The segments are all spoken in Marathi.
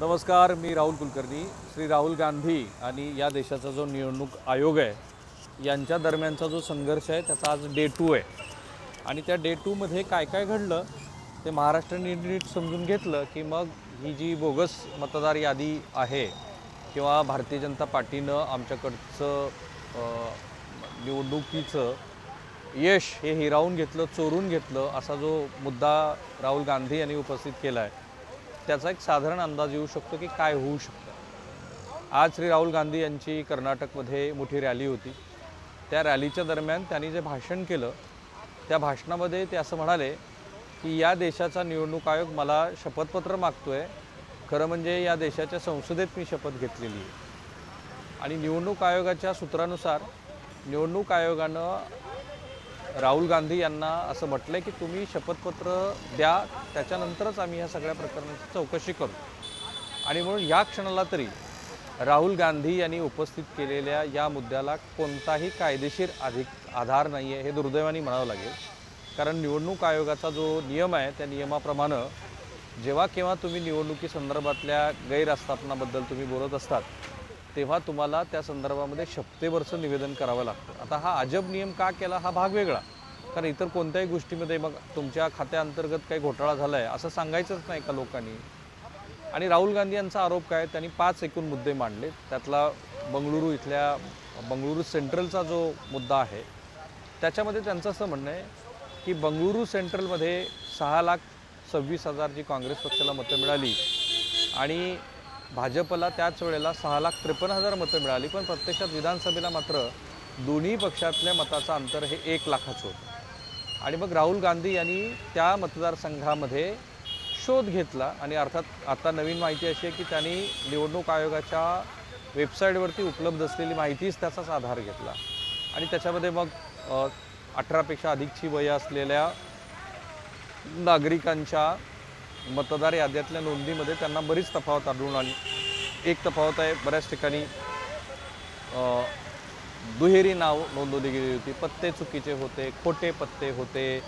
नमस्कार मी राहुल कुलकर्णी. श्री राहुल गांधी आणि या देशाचा जो निवडणूक आयोग आहे यांच्या दरम्यानचा जो संघर्ष आहे त्याचा आज डे टू आहे. आणि त्या डे टूमध्ये काय काय घडलं ते महाराष्ट्र नीट समजून घेतलं की मग ही जी बोगस मतदार यादी आहे किंवा भारतीय जनता पार्टीनं आमच्याकडचं निवडणुकीचं यश हे हिरावून घेतलं चोरून घेतलं असा जो मुद्दा राहुल गांधी यांनी उपस्थित केला आहे त्याचा एक साधारण अंदाज येऊ शकतो की काय होऊ शकतं. आज श्री राहुल गांधी यांची कर्नाटकमध्ये मोठी रॅली होती. त्या रॅलीच्या दरम्यान त्यांनी जे भाषण केलं त्या भाषणामध्ये ते असं म्हणाले की या देशाचा निवडणूक आयोग मला शपथपत्र मागतो आहे खरं म्हणजे या देशाच्या संसदेत मी शपथ घेतलेली आहे. आणि निवडणूक आयोगाच्या सूत्रानुसार निवडणूक आयोगानं राहुल गांधी यांना असं म्हटलं आहे की तुम्ही शपथपत्र द्या त्याच्यानंतरच आम्ही ह्या सगळ्या प्रकरणाची चौकशी करू. आणि म्हणून या क्षणाला तरी राहुल गांधी यांनी उपस्थित केलेल्या या मुद्द्याला कोणताही कायदेशीर अधिक आधार नाही आहे हे दुर्दैवाने म्हणावं लागेल. कारण निवडणूक आयोगाचा जो नियम आहे त्या नियमाप्रमाणे जेव्हा केव्हा तुम्ही निवडणुकीसंदर्भातल्या गैरआस्थापनाबद्दल तुम्ही बोलत असतात तेव्हा तुम्हाला त्या संदर्भामध्ये शपथेवरचं निवेदन करावं लागतं. आता हा अजब नियम का केला हा भाग वेगळा. कारण इतर कोणत्याही गोष्टीमध्ये मग तुमच्या खात्याअंतर्गत काही घोटाळा झाला आहे असं सांगायचंच नाही का लोकांनी? आणि राहुल गांधी यांचा आरोप काय? त्यांनी पाच एकूण मुद्दे मांडले. त्यातला बंगळुरू इथल्या बंगळुरू सेंट्रलचा जो मुद्दा आहे त्याच्यामध्ये त्यांचं असं म्हणणं आहे की बंगळुरू सेंट्रलमध्ये सहा लाख सव्वीस हजार जी काँग्रेस पक्षाला मतं मिळाली आणि भाजपला त्याच वेळेला सहा लाख त्रेपन्न हजार मतं मिळाली पण प्रत्यक्षात विधानसभेला मात्र दोन्ही पक्षातल्या मताचं अंतर हे एक लाखाचं होतं. आणि मग राहुल गांधी यांनी त्या मतदारसंघामध्ये शोध घेतला आणि अर्थात आता नवीन माहिती अशी आहे की त्यांनी निवडणूक आयोगाच्या वेबसाईटवरती उपलब्ध असलेली माहितीच त्याचाच आधार घेतला. आणि त्याच्यामध्ये मग अठरापेक्षा अधिकची वय असलेल्या नागरिकांच्या मतदार याद्यातल्या नोंदीमध्ये त्यांना बरीच तफावत आढळून आली. एक तफावत आहे बऱ्याच ठिकाणी दुहेरी नाव नोंदवली गेली होती. पत्ते चुकीचे होते खोटे पत्ते होते.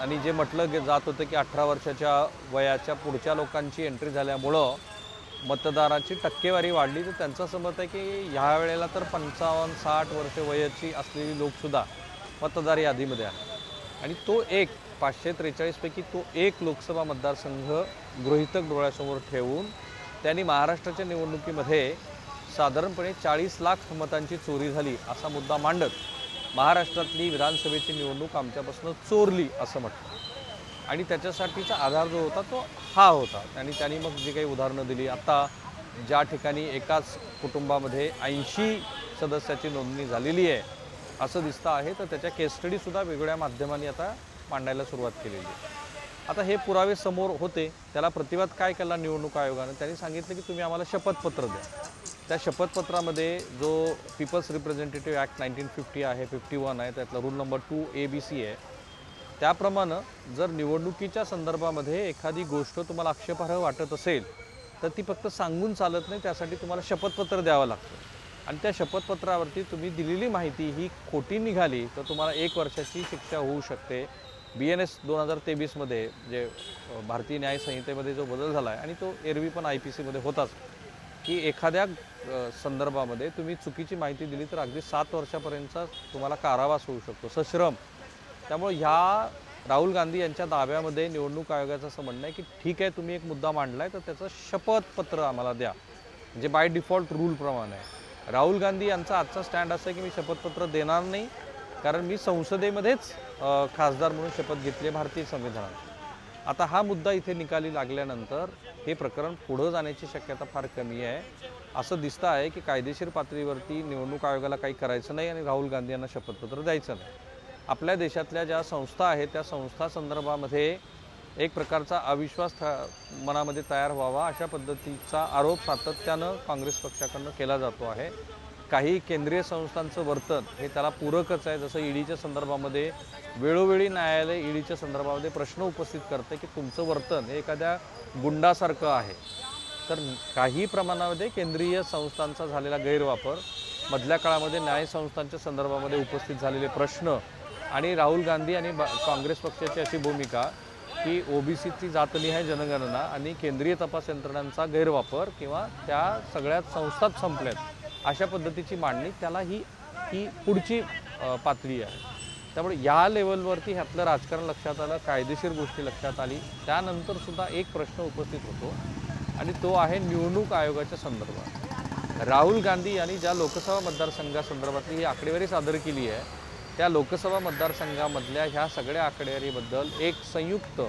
आणि जे म्हटलं गे जात होतं की अठरा वर्षाच्या वयाच्या पुढच्या लोकांची एंट्री झाल्यामुळं मतदाराची टक्केवारी वाढली. तर त्यांचं असं मत आहे की ह्या वेळेला तर पंचावन्न साठ वर्ष वयाची असलेली लोकसुद्धा मतदार यादीमध्ये आहे. आणि तो एक पाचशे त्रेचाळीसपैकी तो एक लोकसभा मतदारसंघ गृहितक डोळ्यासमोर ठेवून त्यांनी महाराष्ट्राच्या निवडणुकीमध्ये साधारणपणे चाळीस लाख मतांची चोरी झाली असा मुद्दा मांडत महाराष्ट्रातली विधानसभेची निवडणूक आमच्यापासून चोरली असं म्हटलं. आणि त्याच्यासाठीचा आधार जो होता तो हा होता. आणि त्यांनी मग जी काही उदाहरणं दिली आता ज्या ठिकाणी एकाच कुटुंबामध्ये ऐंशी सदस्याची नोंदणी झालेली आहे असं दिसतं आहे. तर त्याच्या केसस्टडीसुद्धा वेगवेगळ्या माध्यमांनी आता मांडायला सुरुवात केलेली आहे. आता हे पुरावे समोर होते. त्याला प्रतिवाद काय केला निवडणूक आयोगानं? त्यांनी सांगितलं की तुम्ही आम्हाला शपथपत्र द्या. त्या शपथपत्रामध्ये जो people's representative act nineteen fifty आहे फिफ्टी वन आहे त्यातला rule number two A B C आहे. त्याप्रमाणे जर निवडणुकीच्या संदर्भामध्ये एखादी गोष्ट तुम्हाला आक्षेपार्ह वाटत असेल तर ती फक्त सांगून चालत नाही त्यासाठी तुम्हाला शपथपत्र द्यावं लागतं. आणि त्या शपथपत्रावरती तुम्ही दिलेली माहिती ही खोटी निघाली तर तुम्हाला एक वर्षाची शिक्षा होऊ शकते. बी एन एस दोन हजार तेवीसमध्ये जे भारतीय न्याय संहितेमध्ये जो बदल झाला आहे आणि तो एरवी पण आय पी सीमध्ये होताच की एखाद्या संदर्भामध्ये तुम्ही चुकीची माहिती दिली तर अगदी सात वर्षापर्यंतचा तुम्हाला कारावास होऊ शकतो सश्रम. त्यामुळे ह्या राहुल गांधी यांच्या दाव्यामध्ये निवडणूक आयोगाचं असं म्हणणं आहे की ठीक आहे तुम्ही एक मुद्दा मांडला आहे तर त्याचं शपथपत्र आम्हाला द्या. म्हणजे बाय डिफॉल्ट रूलप्रमाणे आहे राहुल गांधी यांचा आजचा स्टँड असं आहे की मी शपथपत्र देणार नाही कारण मी संसदेमध्येच खासदार म्हणून शपथ घेतली आहे भारतीय संविधानात आता हा मुद्दा इथे निकाली लागल्यानंतर हे प्रकरण पुढं जाण्याची शक्यता फार कमी आहे. असं दिसतं आहे की कायदेशीर पातळीवरती निवडणूक आयोगाला काही करायचं नाही आणि राहुल गांधी यांना शपथपत्र द्यायचं नाही. आपल्या देशातल्या ज्या संस्था आहेत त्या संस्था संदर्भामध्ये एक प्रकारचा अविश्वास मनामध्ये तयार व्हावा अशा पद्धतीचा आरोप सातत्यानं काँग्रेस पक्षाकडनं केला जातो आहे. काही केंद्रीय संस्थांचं वर्तन हे त्याला पूरकच आहे. जसं ईडीच्या संदर्भामध्ये वेळोवेळी न्यायालय ईडीच्या संदर्भामध्ये प्रश्न उपस्थित करते की तुमचं वर्तन हे एखाद्या गुंडासारखं आहे. तर काही प्रमाणामध्ये केंद्रीय संस्थांचा झालेला गैरवापर मधल्या काळामध्ये न्याय संस्थांच्या संदर्भामध्ये उपस्थित झालेले प्रश्न आणि राहुल गांधी आणि बा- काँग्रेस पक्षाची अशी भूमिका की ओबीसीची आहे जनगणना आणि केंद्रीय तपास यंत्रणांचा गैरवापर किंवा त्या सगळ्यात संस्थाच संपल्यात अशा पद्धतीची मांडणी त्याला ही ही पुढची पातळी आहे. त्यामुळे या लेवलवरती ह्यातलं राजकारण लक्षात आलं कायदेशीर गोष्टी लक्षात आली त्यानंतरसुद्धा एक प्रश्न उपस्थित होतो आणि तो आहे निवडणूक आयोगाच्या संदर्भात. राहुल गांधी यांनी ज्या लोकसभा मतदारसंघासंदर्भातली ही आकडेवारी सादर केली आहे त्या लोकसभा मतदारसंघामधल्या ह्या सगळ्या आकडेवारीबद्दल एक संयुक्त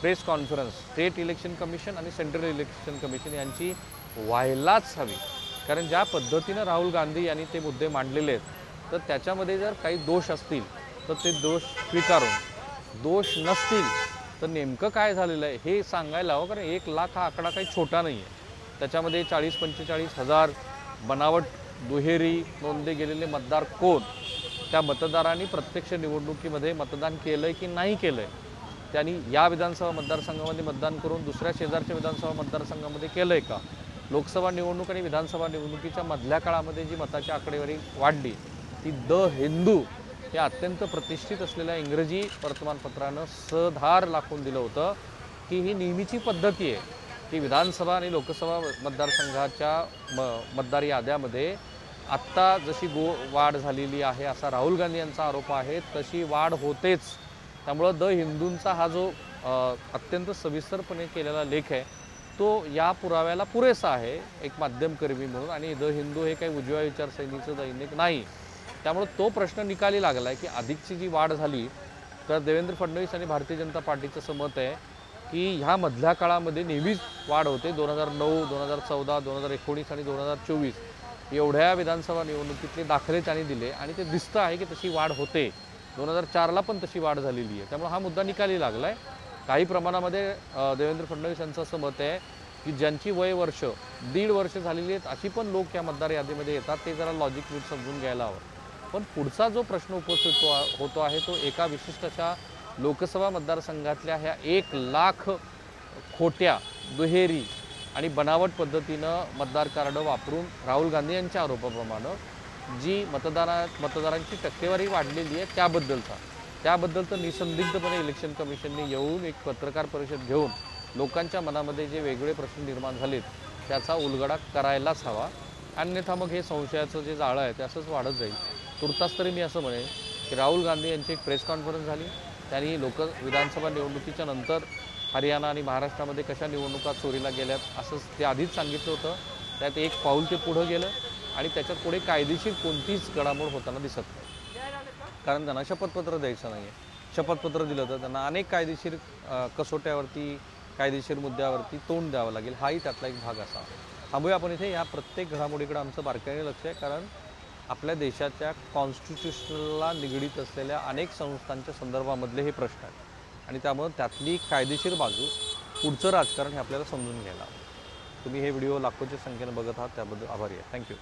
press conference state election commission आणि सेंट्रल इलेक्शन कमिशन यांची व्हायलाच हवी. कारण ज्या पद्धतीनं राहुल गांधी यांनी ते मुद्दे मांडलेले आहेत तर त्याच्यामध्ये जर काही दोष असतील तर ते दोष स्वीकारून. दोष नसतील तर नेमकं काय झालेलं आहे हे सांगायला हवं कारण एक लाख हा आकडा काही छोटा नाही आहे. त्याच्यामध्ये चाळीस पंचेचाळीस हजार बनावट दुहेरी नोंदले गेलेले मतदार कोण? त्या मतदारांनी प्रत्यक्ष निवडणुकीमध्ये मतदान केलं आहे की नाही केलं आहे त्यांनी या विधानसभा मतदारसंघामध्ये मतदान करून दुसऱ्या शेजारच्या विधानसभा मतदारसंघामध्ये केलं आहे का? लोकसभा निवडणूक आणि विधानसभा निवडणुकीच्या मधल्या काळामध्ये जी मताची आकडेवारी वाढली ती द हिंदू हे अत्यंत प्रतिष्ठित असलेल्या इंग्रजी वर्तमानपत्रानं सधार लाखून दिलं होतं की ही नेहमीची पद्धती आहे की विधानसभा आणि लोकसभा मतदारसंघाच्या म मतदार याद्यामध्ये आत्ता जशी गो वाढ झालेली आहे असा राहुल गांधी यांचा आरोप आहे तशी वाढ होतेच. त्यामुळं द हिंदूंचा हा जो अत्यंत सविस्तरपणे केलेला लेख आहे तो या पुराव्याला पुरेसा आहे एक माध्यमकर्मी म्हणून. आणि द हिंदू हे काही उजव्या विचारसरणीचं दैनिक नाही. त्यामुळं तो प्रश्न निकाली लागला आहे की अधिकची जी वाढ झाली तर देवेंद्र फडणवीस आणि भारतीय जनता पार्टीचं असं मत आहे की ह्या मधल्या काळामध्ये नेहमीच वाढ होते. दोन हजार नऊ दोन हजार चौदा दोन हजार एकोणीस आणि दोन हजार चोवीस. एवढ्या विधानसभा निवडणुकीतले दाखले त्यांनी दिले आणि ते दिसतं आहे की तशी वाढ होते. दोन हजार चारला पण तशी वाढ झालेली आहे. त्यामुळे हा मुद्दा निकाली लागला आहे काही प्रमाणामध्ये देवेंद्र फडणवीस यांचं असं मत आहे की ज्यांची वय वर्ष दीड वर्ष झालेली आहेत अशी पण लोक या मतदार यादीमध्ये येतात. ते जरा लॉजिक नीट समजून घ्यायला हवं. पण पुढचा जो प्रश्न उपस्थित होतो आहे तो एका विशिष्ट अशा लोकसभा मतदारसंघातल्या ह्या एक लाख खोट्या दुहेरी आणि बनावट पद्धतीनं मतदार कार्ड वापरून राहुल गांधी यांच्या आरोपाप्रमाणे जी मतदारा मतदारांची टक्केवारी वाढलेली आहे त्याबद्दलचा. त्याबद्दल तर निसंदिग्धपणे इलेक्शन कमिशनने येऊन एक पत्रकार परिषद घेऊन लोकांच्या मनामध्ये जे वेगळे प्रश्न निर्माण झालेत त्याचा उलगडा करायलाच हवा. अन्यथा मग हे संशयाचं जे जाळं आहे ते असंच वाढत जाईल. तुर्तास तरी मी असं म्हणेन की राहुल गांधी यांची एक प्रेस कॉन्फरन्स झाली. त्यांनी लोक विधानसभा निवडणुकीच्या नंतर हरियाणा आणि महाराष्ट्रामध्ये कशा निवडणुका चोरीला गेल्यात असंच ते आधीच सांगितलं होतं. त्यात एक पाऊल ते पुढं गेलं आणि त्याच्यात पुढे कायदेशीर कोणतीच घडामोड होताना दिसत नाही. कारण त्यांना शपथपत्र द्यायचं नाही आहे शपथपत्र दिलं तर त्यांना अनेक कायदेशीर कसोट्यावरती कायदेशीर मुद्द्यावरती तोंड द्यावं लागेल. हाही त्यातला एक भाग असा थांबूया आपण इथे. या प्रत्येक घडामोडीकडे आमचं बारकाईने लक्ष आहे. कारण आपल्या देशाच्या कॉन्स्टिट्युशनला निगडीत असलेल्या अनेक संस्थांच्या संदर्भामधले हे प्रश्न आहेत. आणि त्यामुळं त्यातली कायदेशीर बाजू पुढचं राजकारण हे आपल्याला समजून घ्यायला तुम्ही हे व्हिडिओ लाखोच्या संख्येनं बघत आहात त्याबद्दल आभारी आहे. थँक्यू